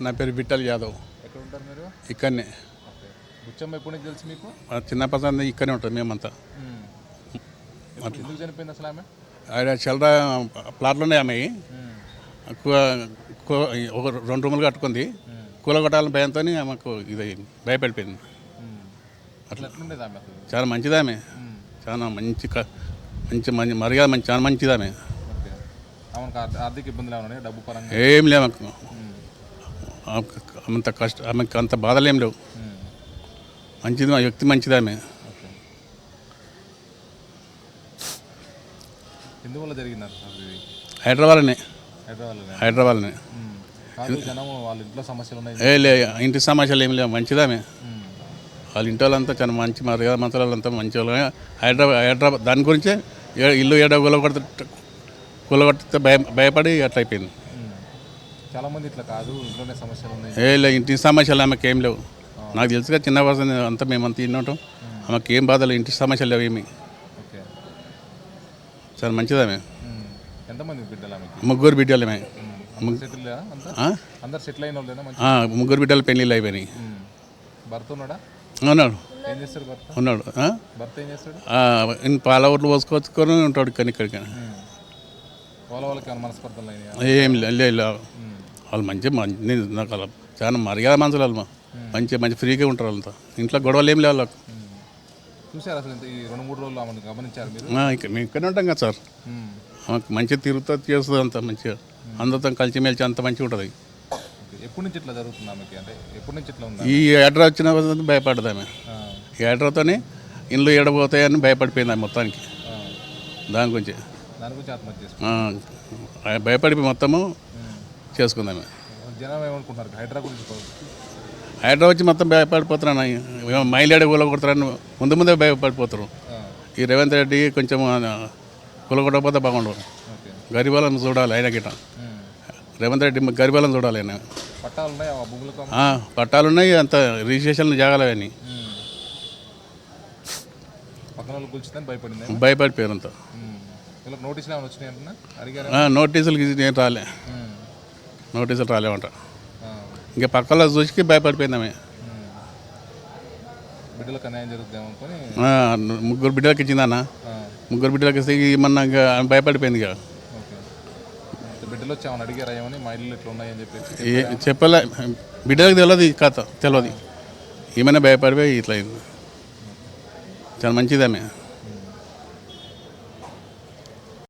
నా పేరు విఠల్ యాదవ్. ఎక్కడ ఉంటారు మీరు? ఇక్కడనే. బుచ్చమ్మ ఎప్పుడు తెలుసు మీకు? చిన్న పసంది ఇక్కడనే ఉంటుంది మేమంతా. చనిపోయింది అసలు ఆమె? ఆయన చిల్లర ప్లాట్లోనే ఆమె. ఒక రెండు రూములు కట్టుకుంది. కూలగొట్టాలని భయంతో ఆమెకు ఇది భయపడిపోయింది. అట్లా. చాలా మంచిది ఆమె. చాలా మంచి మంచి మంచి మర్యాద మంచి చాలా మంచిది ఆమె. ఓకే. ఆమెకు ఆర్థ- ఆర్థిక ఇబ్బందులు ఏం లేవు అంత కష్ట ఆమెకు అంత బాధలు లేవు. మంచిది ఆ వ్యక్తి మంచిది ఆమె. ఎందువల్ల జరిగింది హైదరాబాద్లోనే. హైదరాబాద్లోనే. ఏ లే ఇంటి సమస్యలు ఏం లేవు. మంచిది ఆమె. మ్మ్. వాళ్ళ ఇంటి వాళ్ళంతా చాలా మంచి మర్యాద మంత్రాలంతా మంచి వాళ్ళు హైదరాబాద్ హైదరాబాద్ దాని గురించే ఇల్లు ఏడ కూలగొడితే కూలగొడితే భయ భయపడి అట్లా అయిపోయింది మ్మ్. చాలా మంది ఇట్లా కాదు ఇంట్లోనే సమస్యలు ఉన్నాయి. ఏ లే ఇంటి సమస్యలు ఆమెకి ఏం లేవు. నాకు తెలుసుగా చిన్న పర్సన్ అంతా మేమంతా ఇన్నటం ఆమెకి ఏం బాధలు ఇంటి సమస్యలు లేవు ఏమి. ఓకే. చాలా మంచిది ఆమె. ఎంతమంది బిడ్డలు ఆమెకి? ముగ్గురు బిడ్డలు ఆమె. సెటిల్? అందరు సెటిల్ అయిన వాళ్ళేనా? మంచి ఆ, ముగ్గురు బిడ్డలు పెళ్ళిళ్ళు అయిపోయినాయి. భర్త ఉన్నాడా? ఉన్నాడు. ఏం చేస్తాడు భర్త? ఉన్నాడు ఆ? భర్త ఏం చేస్తాడు? ఆ, ఇన్ని పాల ఊర్లు పోసుకొచ్చుకొని ఉంటాడు కానీ ఇక్కడికి. వాళ్ళ వాళ్ళకి ఏమైనా మనస్పర్ధలు అయినాయా? ఏం లే- లే లే. వాళ్ళు మంచి నేను నాకు అలా చాలా మర్యాద మనుషులు వాళ్ళు మంచి మంచి ఫ్రీగా ఉంటారు వాళ్ళతో. ఇంట్లో గొడవలు ఏం లేవు వాళ్ళకు. చూసారు అసలు ఈ రెండు మూడు రోజులు ఆమెను గమనించారు మీరు? ఇక్కడ మేము ఇక్కడే ఉంటాం కదా సార్. మాకు మంచిగా తిరుగుతూ చేస్తుంది అంత మంచిగా. అందరితో కలిసిమెలిసి అంత మంచిగా ఉంటుంది. ఎప్పటి నుంచి ఇట్లా జరుగుతుంది ఆమెకి? అంటే ఎప్పటి నుంచి ఇట్లా ఉందా? ఈ ఏడ్రా వచ్చిన తర్వాత భయపడ్డది ఆమె. ఈ ఏడ్రాతోనే ఇండ్లు ఏడబోతాయని భయపడిపోయింది ఆమె మొత్తానికి. దాని గురించి. భయపడిపోయి మొత్తము చేసుకుంది. ఆమె జనం ఏమనుకుంటున్నారు? హైడ్రా గురించి పో- హైదరాబాద్ వచ్చి మొత్తం భయపడిపోతున్నాను. మైలేడు కూల కొడతారని ముందు ముందే భయపడిపోతారు. ఈ రేవంత్ రెడ్డి కొంచెం కూల కొట్టకపోతే బాగుండదు గరిబాలను చూడాలి ఆయన గిట్ట. రేవంత్ రెడ్డి గరిబాలను చూడాలి ఆయన. పట్టాలు ఉన్నాయి? ఆ భూములకు ఆ, పట్టాలు ఉన్నాయి. అంత రిజిస్ట్రేషన్ జాగాలు అవన్నీ. మ్మ్. పక్కన వాళ్ళు కూల్చిందని భయపడింది భయపడిపోయారు అంతా. నోటీసులు రాలే. నోటీసులు రాలేమంట. ఇంకా పక్కలో చూసి భయపడిపోయింది ఆమె మ్మ్. బిడ్డలకు అన్యాయం ముగ్గురు బిడ్డలకి ఇచ్చిందన్న. ముగ్గురు బిడ్డలకి ఇస్తే ఏమన్నా ఇంకా భయపడిపోయింది ఇక. బిడ్డలు ఏమైనా అడిగారా ఏమని? మా ఇల్లు ఇట్లా ఉన్నాయని చెప్పేసి చెప్పలే. బిడ్డలకు తెలియదు ఈ కథ తెలియదు ఏమైనా భయపడిపోయి ఇట్లా అయింది. చాలా మంచిది ఆమె.